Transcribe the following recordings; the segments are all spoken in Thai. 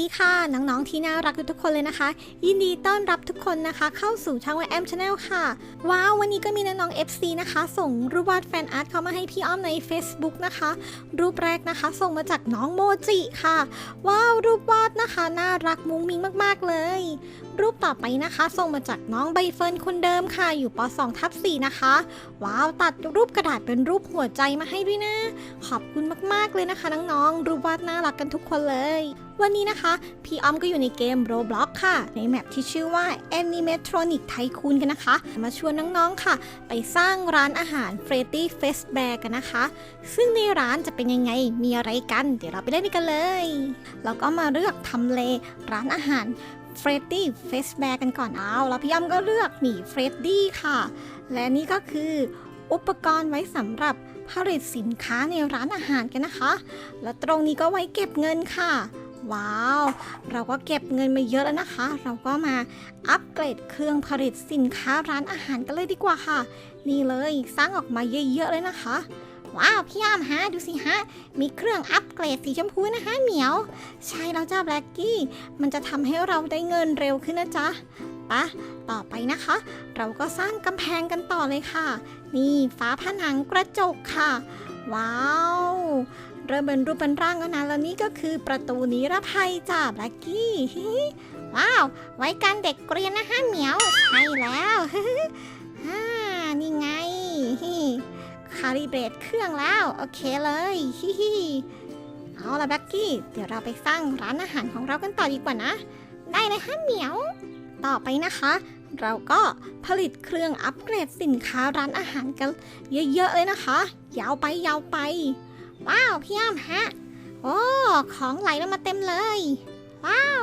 ดีค่ะ น้องๆที่น่ารักทุกคนเลยนะคะ ยินดีต้อนรับทุกคนนะคะ เข้าสู่ช่องแอมชาแนลค่ะ ว้าววันนี้ก็มีน้องๆ FC นะคะ ส่งรูปวาดแฟนอาร์ตเข้ามาให้พี่อ้อมใน Facebook นะคะ รูปแรกนะคะ ส่งมาจากน้องโมจิค่ะ ว้าวรูปวาดนะคะ น่ารักมุ้งมิ้งมาก ๆ เลย รูปต่อไปนะคะ ส่งมาจากน้องใบเฟิร์นคนเดิมค่ะ อยู่ป .2 ทับ4นะคะ ว้าวตัดรูปกระดาษเป็นรูปหัวใจมาให้ด้วยนะ ขอบคุณมากๆเลยนะคะน้องๆรูปวาดน่ารักกันทุกคนเลย วันนี้นะคะ พี่อ้อมก็อยู่ในเกม Roblox ค่ะ ในแมปที่ชื่อว่า Animatronic Tycoon กันนะคะ มาชวนน้องๆค่ะ ไปสร้างร้านอาหาร Freddy Fest Bear กันนะคะ ซึ่งในร้านจะเป็นยังไงมีอะไรกัน เดี๋ยวเราไปเล่นกันเลยเราก็มาเลือกทำเลร้านอาหาร Freddy Fest Bear กันก่อนเอาแล้วพี่อ้อมก็เลือกหมีเฟรดดี้ค่ะ และนี่ก็คืออุปกรณ์ไว้สำหรับผลิตสินค้าในร้านอาหารกันนะคะ แล้วตรงนี้ก็ไว้เก็บเงินค่ะ ว้าว เราก็เก็บเงินมาเยอะแล้วนะคะ เราก็มาอัปเกรดเครื่องผลิตสินค้าร้านอาหารกันเลยดีกว่าค่ะ นี่เลยสร้างออกมาเยอะๆเลยนะคะ ว้าวพี่อ้อมฮะดูสิฮะ มีเครื่องอัปเกรดสีชมพูนะคะเหมียว ใช่แล้วจ้าแบล็กกี้ มันจะทำให้เราได้เงินเร็วขึ้นนะจ๊ะปะต่อไปนะคะ เราก็สร้างกำแพงกันต่อเลยค่ะ นี่ฝาผนังกระจกค่ะ ว้าว เริ่มเป็นรูปเป็นร่างแล้วนะแล้วนี่ก็คือประตูนิรภัยจ้าแบล็กกี้ว้าว ไว้กันเด็กเกรียนนะคะเหมียวใช่แล้วฮ่านี่ไงคาลิเบรตเครื่องแล้ว โอเคเลยฮิฮิเอาละแบล็กกี้ เดี๋ยวเราไปสร้างร้านอาหารของเรากันต่อดีกว่านะ ได้เลยฮะเหมียว ต่อไปนะคะ เราก็ผลิตเครื่องอัปเกรดสินค้าร้านอาหารกัน เยอะๆเลยนะคะ ยาวไปยาวไป ว้าวพี่อ้อมฮะ โอ้ของไหลลงมาเต็มเลย ว้าว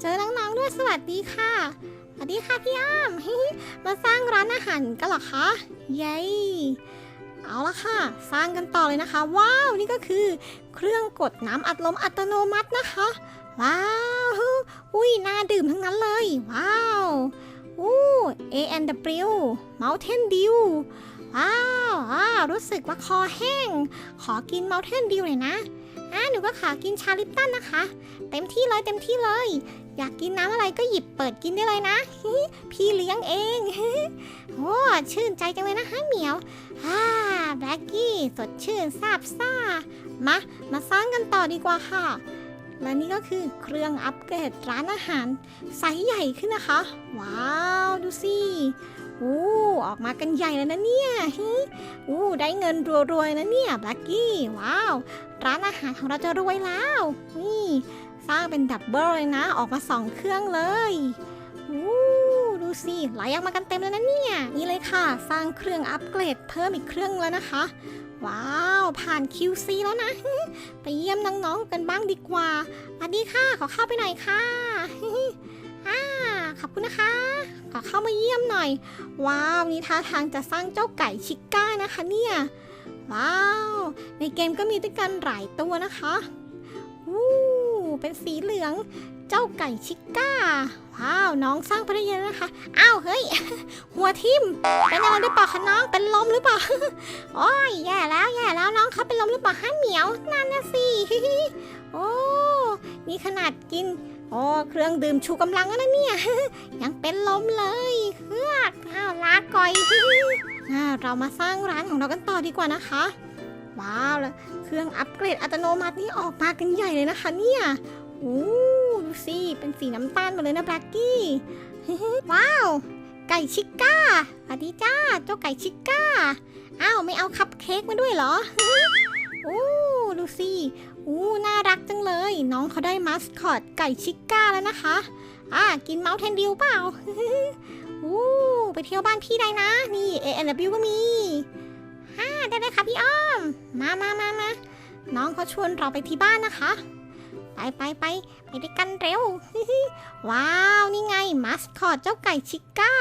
เจอน้องๆด้วยสวัสดีค่ะ สวัสดีค่ะพี่อ้อมมาสร้างร้านอาหารกันเหรอคะเย้เอาละค่ะ สร้างกันต่อเลยนะคะ ว้าวนี่ก็คือเครื่องกดน้ำอัดลมอัตโนมัตินะคะ ว้าวอุ้ยน่าดื่มทั้งนั้นเลย ว้าวอู้ A&W Mountain Dew ว้าวอ้าวรู้สึกว่าคอแห้ง ขอกิน Mountain Dew หน่อยนะอ่าหนูก็ขอกินชาลิปตันนะคะ เต็มที่เลยเต็มที่เลย อยากกินน้ำอะไรก็หยิบเปิดกินได้เลยนะ พี่เลี้ยงเองโอ้ชื่นใจจังเลยนะคะเหมียวฮ่าแบล็กกี้สดชื่นซาบซ่า มา มาสร้างกันต่อดีกว่าค่ะ และนี่ก็คือเครื่องอัปเกรดร้านอาหารไซส์ใหญ่ขึ้นนะคะ ว้าว ดูสิ อู้ออกมากันใหญ่เลยนะเนี่ยฮิอู้ได้เงินรวยๆนะเนี่ยแบล็กกี้ว้าว ร้านอาหารของเราจะรวยแล้ว นี่สร้างเป็นดับเบิลเลยนะ ออกมาสองเครื่องเลยอู้ดูสิไหลออกมากันเต็มเลยนะเนี่ย นี่เลยค่ะ สร้างเครื่องอัปเกรดเพิ่มอีกเครื่องแล้วนะคะ ว้าว ผ่าน QC แล้วนะ ไปเยี่ยมน้องๆกันบ้างดีกว่าสวัสดีค่ะ ขอเข้าไปหน่อยค่ะอ่าขอบคุณนะคะ อเข้ามาเยี่ยมหน่อย ว้าวนี่ท่าทางจะสร้างเจ้าไก่ชิก้านะคะเนี่ยว้าว ในเกมก็มีด้วยกันหลายตัวนะคะอู้เป็นสีเหลืองเจ้าไก่ชิก้า ว้าว น้องสร้างไปได้เยอะนะคะ อ้าว เฮ้ย หัวทิ่มเป็นอะไรหรือเปล่าคะน้อง เป็นลมหรือเปล่า โอ้ยแย่แล้วแย่แล้วน้องเขาเป็นลมหรือเปล่าฮะเหมียวนั่นนะสิ โอ้ นี่ขนาดกิน โอ้เครื่องดื่มชูกำลังนะเนี่ย ยังเป็นลมเลยเฮือกอ้าวลาก่อยอ่าเรามาสร้างร้านของเรากันต่อดีกว่านะคะ ว้าวแล้วเครื่องอัปเกรดอัตโนมัตินี่ออกมากันใหญ่เลยนะคะเนี่ยโอ้ดูสิเป็นสีน้ำตาลหมดเลยนะแบล็กกี้ ว้าว ไก่ชิก้าสวัสดีจ้าเจ้าไก่ชิก้า อ้าวไม่เอาคัพเค้กมาด้วยเหรอโอ้ ดูสิ อู้น่ารักจังเลย น้องเขาได้มัสคอตไก่ชิก้าแล้วนะคะ อ่า กินเมาส์แทนดิวเปล่า อู้ไปเที่ยวบ้านพี่ได้นะ นี่ A N W ก็มีฮ่าได้เลยค่ะพี่อ้อม มามามามาน้องเขาชวนเราไปที่บ้านนะคะ ไปไปไปไปด้วยกันเร็ว ว้าว นี่ไงมัสคอตเจ้าไก่ชิก้า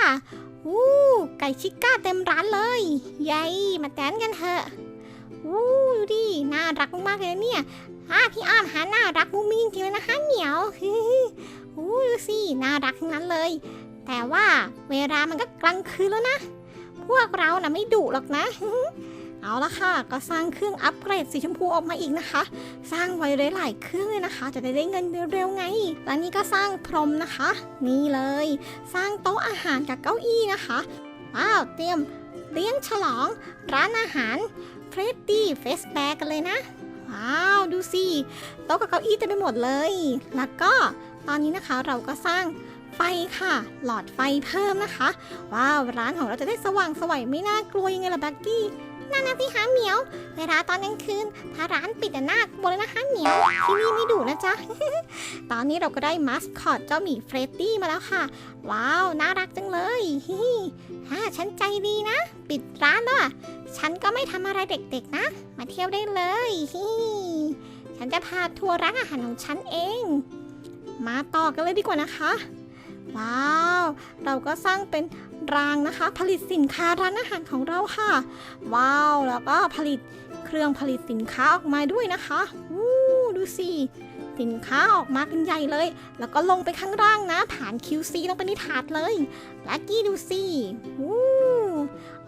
อู้ไก่ชิก้าเต็มร้านเลยเย้มาแดนกันเถอะ อู้ดูดิ น่ารักมากเลยเนี่ยอ่าพี่อ้อมหาน่ารักมุ้งมิ้งจริงเลยนะคะเหมียวอู้ดูสิ น่ารักทั้งนั้นเลย แต่ว่าเวลามันก็กลางคืนแล้วนะ พวกเราน่ะไม่ดุหรอกนะ เอาละค่ะ ก็สร้างเครื่องอัปเกรดสีชมพูออกมาอีกนะคะ สร้างไว้หลายๆเครื่องเลยนะคะ จะได้ได้เงินเร็วๆไงแล้วนี่ก็สร้างพรมนะคะ นี่เลย สร้างโต๊ะอาหารกับเก้าอี้นะคะ ว้าว เตรียมเลี้ยงฉลองร้านอาหาร เฟรดดี้เฟสแบกกันเลยนะ ว้าว ดูสิ โต๊ะกับเก้าอี้เต็มไปหมดเลย แล้วก็ตอนนี้นะคะเราก็สร้างไฟค่ะ หลอดไฟเพิ่มนะคะ ว้าว ร้านของเราจะได้สว่างสวยไม่น่ากลัวยังไงล่ะแบ็กกี้นั่นนะสิฮะเหมียว เวลาตอนกลางคืน ถ้าร้านปิดอะน่ากลัวเลยนะคะเหมียว ที่นี่ไม่ดุนะจ๊ะ ตอนนี้เราก็ได้มาสคอตเจ้าหมีเฟรดดี้มาแล้วค่ะ ว้าว น่ารักจังเลยฮิฮ่าฉันใจดีนะ ปิดร้านแล้ว ฉันก็ไม่ทำอะไรเด็กๆนะ มาเที่ยวได้เลยฮิฉันจะพาทัวร์ร้านอาหารของฉันเอง มาต่อกันเลยดีกว่านะคะ ว้าว เราก็สร้างเป็นรางนะคะ ผลิตสินค้าร้านอาหารของเราค่ะ ว้าว แล้วก็ผลิตเครื่องผลิตสินค้าออกมาด้วยนะคะวู้ดูสิสินค้าออกมากันใหญ่เลย แล้วก็ลงไปข้างล่างนะ ผ่าน QC ลงไปในถาดเลยลักกี้ดูสิวู้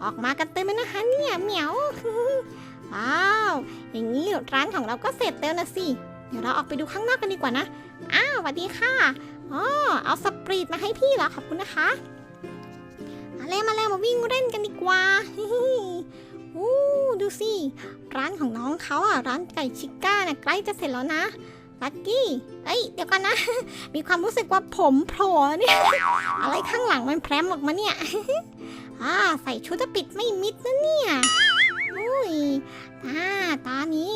ออกมากันเต็มเลยนะคะเนี่ยเหมียวว้าวอย่างนี้ร้านของเราก็เสร็จแล้วนะสิเดี๋ยวเราออกไปดูข้างนอกกันดีกว่านะอ้าวสวัสดีค่ะอ๋อเอาสปรีดมาให้พี่เหรอขอบคุณนะคะมาแล้วมาแล้วมาวิ่งเล่นกันดีกว่าอู้ดูสิร้านของน้องเขาอะร้านไก่ชิก้าน่ะใกล้จะเสร็จแล้วนะลักกี้ เอ้ย เดี๋ยวก่อนนะ มีความรู้สึกว่าผมโผล่เนี่ย อะไรข้างหลังมันแพรมออกมาเนี่ย อ่าใส่ชุดจะปิดไม่มิดนะเนี่ยอุ้ยอ่าตอนนี้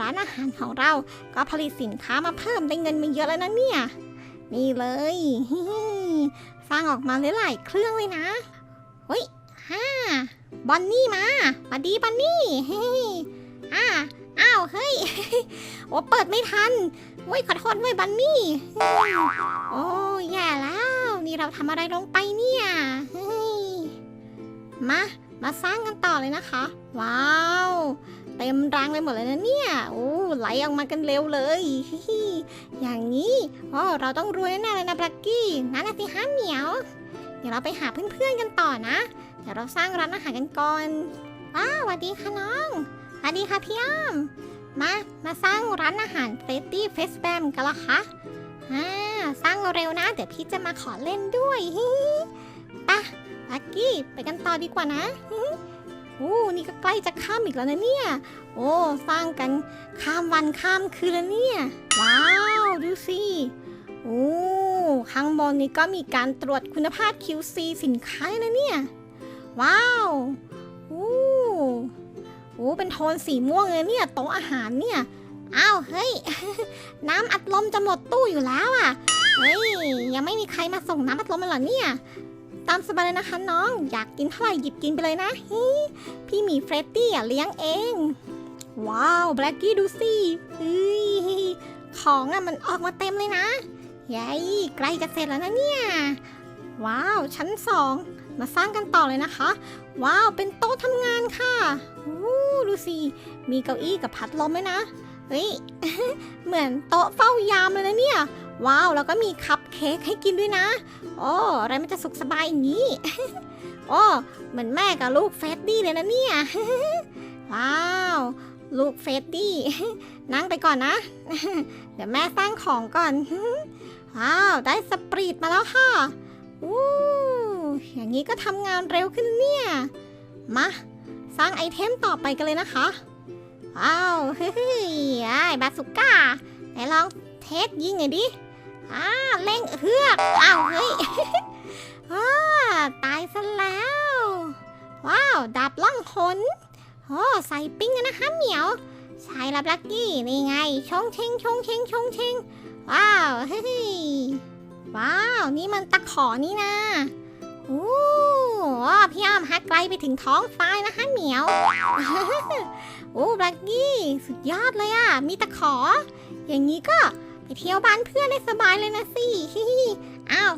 ร้านอาหารของเราก็ผลิตสินค้ามาเพิ่มได้เงินมาเยอะแล้วนะเนี่ย นี่เลยฮิฮิสร้างออกมาหลายๆเครื่องเลยนะเฮ้ยฮ่าบอนนี่มาสวัสดีบอนนี่เฮ้ยอ่าอ้าวเฮ้ยโอ้เปิดไม่ทันเว้ยขอโทษเว้ยบันนี่ โอ้แย่แล้ว นี่เราทำอะไรลงไปเนี่ย มา มาสร้างกันต่อเลยนะคะ ว้าว เต็มรังเลยหมดเลยนะเนี่ยโอ้ไหลออกมากันเร็วเลยอย่างนี้อ๋อเราต้องรวยแน่เลยนะบลักกี้นั่นนะสิฮะเหมียว เดี๋ยวเราไปหาเพื่อนๆกันต่อนะ เดี๋ยวเราสร้างร้านอาหารกันก่อนว้าวสวัสดีค่ะน้องสวัสดีค่ะพี่อ้อมมา มาสร้างร้านอาหารเฟสตี้เฟสแบมกันละคะอ่าสร้างเร็วนะ เดี๋ยวพี่จะมาขอเล่นด้วยฮิ ปะลักกี้ไปกันต่อดีกว่านะฮิฮิโอ้นี่ก็ใกล้จะข้ามอีกแล้วนะเนี่ย โอ้สร้างกันข้ามวันข้ามคืนแล้วเนี่ย ว้าว ดูสิโอ้ข้างบนนี้ก็มีการตรวจคุณภาพ QC สินค้านะเนี่ย ว้าวโอ้โอ้เป็นโทนสีม่วงเลยเนี่ยโต๊ะอาหารเนี่ยอ้าวเฮ้ย น้ำอัดลมจะหมดตู้อยู่แล้วอะเฮ้ยยังไม่มีใครมาส่งน้ำอัดลมมาเหรอเนี่ย ตามสบายเลยนะคะน้อง อยากกินเท่าไหร่หยิบกินไปเลยนะฮิพี่หมีเฟรดดี้อะเลี้ยงเอง ว้าวแบล็กกี้ดูสิเฮ้ยของอะมันออกมาเต็มเลยนะยัยใกล้จะเสร็จแล้วนะเนี่ย ว้าวชั้นสองมาสร้างกันต่อเลยนะคะ ว้าวเป็นโต๊ะทำงานค่ะอู้ดูสิมีเก้าอี้กับพัดลมด้วยนะเฮ้ยเหมือนโต๊ะเฝ้ายามเลยนะเนี่ย ว้าว แล้วก็มีคัพเค้กให้กินด้วยนะโอ้อะไรมันจะสุขสบายอย่างนี้ โอ้เหมือนแม่กับลูกเฟสดี้เลยนะเนี่ย ว้าว ลูกเฟสดี้นั่งไปก่อนนะ เดี๋ยวแม่สร้างของก่อน ว้าว ได้สปรีดมาแล้วค่ะอู้อย่างนี้ก็ทำงานเร็วขึ้นเนี่ย มา สร้างไอเทมต่อไปกันเลยนะคะ ว้าว เฮ้ยไอ้บาสุก้าไหนลองเทสยิงหน่อยดิ อ่าเล่งเฮือกอ้าวเฮ้ยว้าตายซะแล้ว ว้าวดาบล่องหนโอ้ใส่ปิ้งนะคะเหมียวใช่ล้วลักกี้นี่ไงชงเชงชงเชงชงเชงว้าวเฮ้ยว้าวนี่มันตะขอนี่นะโอ้ว้าพี่อ้อมฮักไกลไปถึงท้องฟ้านะคะเหมียวโอ้บลักกี้สุดยอดเลยอะมีตะขอ อย่างนี้ก็ ไปเที่ยวบ้านเพื่อนได้สบายเลยนะสิฮิฮิอ้าว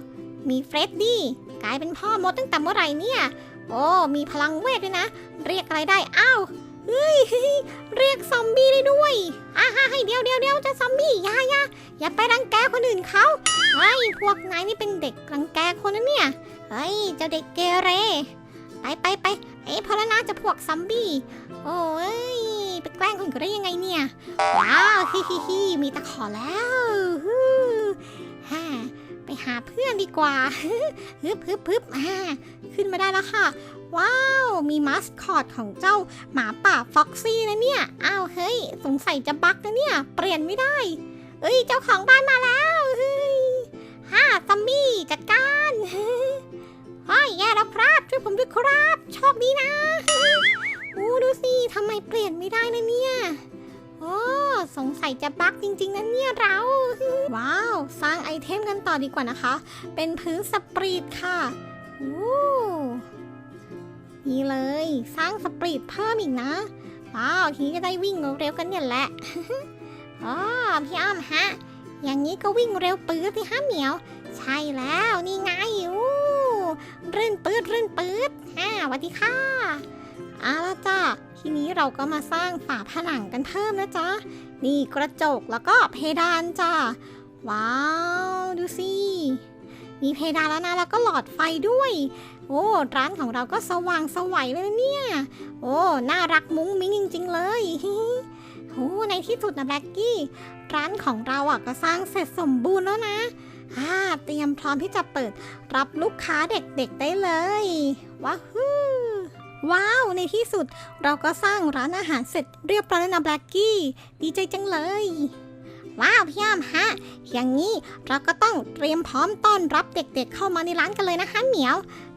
มีเฟรดดี้กลายเป็นพ่อมดตั้งแต่เมื่อไหร่เนี่ย โอ้ มีพลังเวทด้วยนะ เรียกอะไรได้ อ้าวเฮ้ยเรียกซอมบี้ได้ด้วยอ่าฮะให้เดียวเดียวเดียวจะซอมบี้อย่าอย่าอย่าไปรังแกคนอื่นเขาเฮ้ยพวกนายนี่เป็นเด็กรังแกคนนะเนี่ย เฮ้ย เจ้าเด็กเกเร ไปไปไปเอ้พลนะจะพวกซัมบี้ โอ้ย คนก็ได้ยังไงเนี่ย ว้าวฮิฮิฮิมีตะขอแล้วฮู้ฮ่าไปหาเพื่อนดีกว่าฮึบฮึบฮึบอ่าขึ้นมาได้แล้วค่ะ ว้าว มีมาสคอตของเจ้าหมาป่าฟ็อกซี่นะเนี่ย อ้าวเฮ้ย สงสัยจะบั๊กนะเนี่ย เปลี่ยนไม่ได้ เอ้ย เจ้าของบ้านมาแล้วเฮ้ยฮ่าซัมบี้จัดการเฮ้ยแย่แล้วครับ ช่วยผมด้วยครับ โชคดีนะ อ้ดูสิทำไมเปลี่ยนไม่ได้นะเนี่ย โอ้สงสัยจะบั๊กจริง ๆนะเนี่ยเรา ว้าว สร้างไอเทมกันต่อดีกว่านะคะ เป็นพื้นสปรีดค่ะโอ้นี่เลย สร้างสปรีดเพิ่มอีกนะ ว้าว ทีนี้จะได้วิ่งเร็วๆกันเนี่ยแหละอ๋อพี่อ้อมฮะ อย่างนี้ก็วิ่งเร็วปื๊ดสิฮะเหมียว ใช่แล้วนี่ไงอู้รื่นปื๊ดรื่นปื๊ดฮ่าสวัสดีค่ะ เอาละจ้ะทีนี้เราก็มาสร้างฝาผนังกันเพิ่มนะจ๊ะ นี่กระจกแล้วก็เพดานจ้ะว้าว ดูสิมีเพดานแล้วนะแล้วก็หลอดไฟด้วย โอ้ร้านของเราก็สว่างสวัยเลยเนี่ย โอ้น่ารักมุ้งมิ้งจริง ๆ เลยโอ้ในที่สุดนะแบล็กกี้ร้านของเราอะก็สร้างเสร็จสมบูรณ์แล้วนะอ่าเตรียมพร้อมที่จะเปิดรับลูกค้าเด็กๆได้เลยว้าวฮู้ ว้าว ในที่สุดเราก็สร้างร้านอาหารเสร็จเรียบร้อยแล้วนะแบล็กกี้ ดีใจจังเลย ว้าวพี่อ้ามฮะ อย่างนี้เราก็ต้องเตรียมพร้อมต้อนรับเด็กๆ เข้ามาในร้านกันเลยนะคะเหมียว